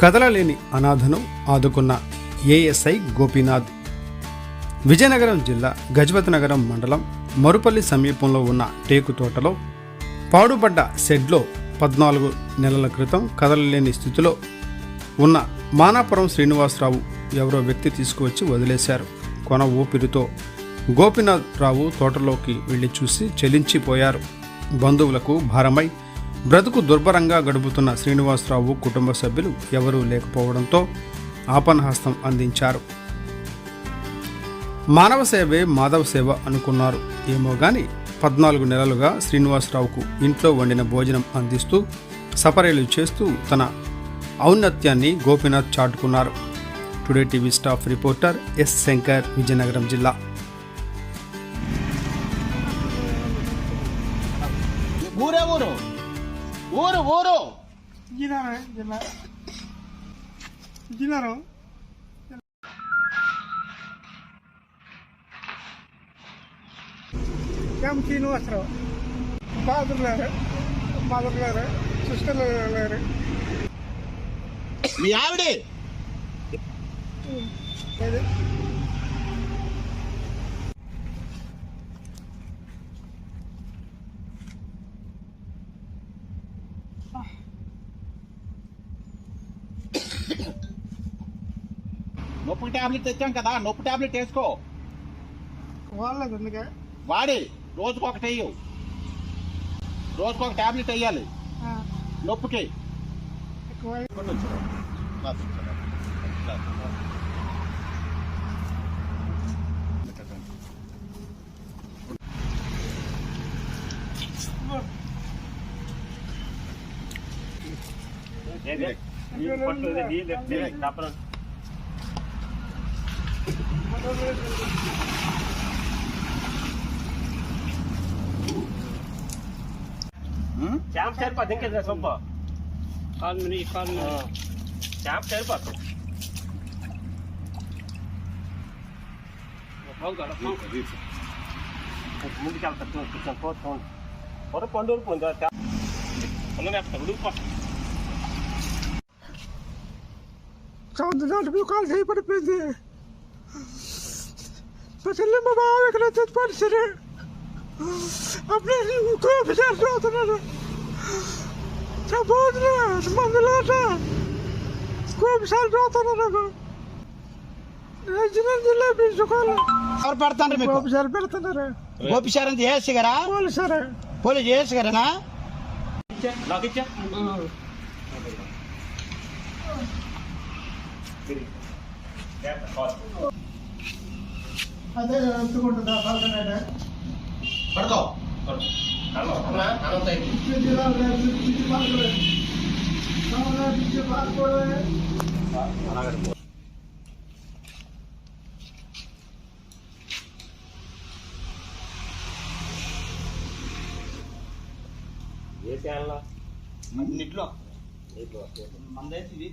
కదలలేని అనాథను ఆదుకున్న ఏఎస్ఐ గోపీనాథ్. విజయనగరం జిల్లా గజపతి నగరం మండలం మరుపల్లి సమీపంలో ఉన్న టేకు తోటలో పాడుపడ్డ షెడ్లో పద్నాలుగు నెలల క్రితం కదలలేని స్థితిలో ఉన్న మానాపురం శ్రీనివాసరావు ఎవరో వ్యక్తి తీసుకువచ్చి వదిలేశారు. కొన ఊపిరితో గోపీనాథ్ రావు తోటలోకి వెళ్ళి చూసి చెలించిపోయారు. బంధువులకు భారమై బ్రతుకు దుర్భరంగా గడుపుతున్న శ్రీనివాసరావు కుటుంబ సభ్యులు ఎవరూ లేకపోవడంతో ఆపన్హస్తం అందించారు. మానవ సేవే మాధవ సేవ అనుకున్నారు. ఏమో గాని పద్నాలుగు నెలలుగా శ్రీనివాసరావుకు ఇంట్లో వండిన భోజనం అందిస్తూ సపరేలు చేస్తూ తన ఔన్నత్యాన్ని గోపీనాథ్ చాటుకున్నారు. Today TV staff reporter S Shankar Vizianagaram జిల్లా. ఊరే ఊరు. ఊరు ఊరు. జిల్లారా జిల్లా జిల్లారా ఎం శ్రీనివాసరావు. ఫాదర్ లేరు. మదర్ లేరు. సిస్టర్ మీ ఆవిడే? నొప్పి టాబ్లెట్ తెచ్చాం కదా నొప్పి టాబ్లెట్ వేసుకో. వాళ్ళది అందుకే వాడి రోజుకు ఒకటి వేయు. రోజుకు ఒక టాబ్లెట్ వేయాలి. నొప్పికి. ఎక్కువ ఉం? ಚಾಂಪ್ ಸೇರ್ಪ ಅದಿಂಕಿದ್ರೆ ಸ್ವಲ್ಪ ಕಾಲ್ ಮಿನಿ ಕಾಲ್ ಮಿನಿ ಚಾಂಪ್ ಸೇರ್ಪ ಮುಂದೆ ಚಾಲ್ ತಟ್ಟು ಕಿಚನ್ ತೋರ್ ತಗೊಂಡು ಹೊರಗೆ ಕೊಂಡೂರ್ಕ್ ಮುಂದೆ ಒಂದೊಂದು ಆಗ್ತದೆ ಹುಡುಗಪ್ಪ ಚೌದ ನಾಟಕ ಕಾಲ್ ಸೈ ಪಡಿಪಿದ್ದೆ చెల్లి మా బావ ఇక్కడ చచ్చిపోయి సరే అప్పుడే కోపిసారి చదువుతున్నాడు చెప్పవద్దులే మందులేట కోపిసారి చదువుతున్నాడు నాకు. జిల్లా జిల్లా పెంచుకోవాలి ఎవరు పెడతాండ్రు మీకు? కోపిసారి పెడుతున్నారు. గోపిశారం చేసి గారా? పోలీసారే పోలీస్ చేసి గారేనా? నాకు అదే అందుకుంటుందా పలకనేట పడుకో. ఏ చేయాలా అన్నిట్లో నీకు మందేసి ఇది.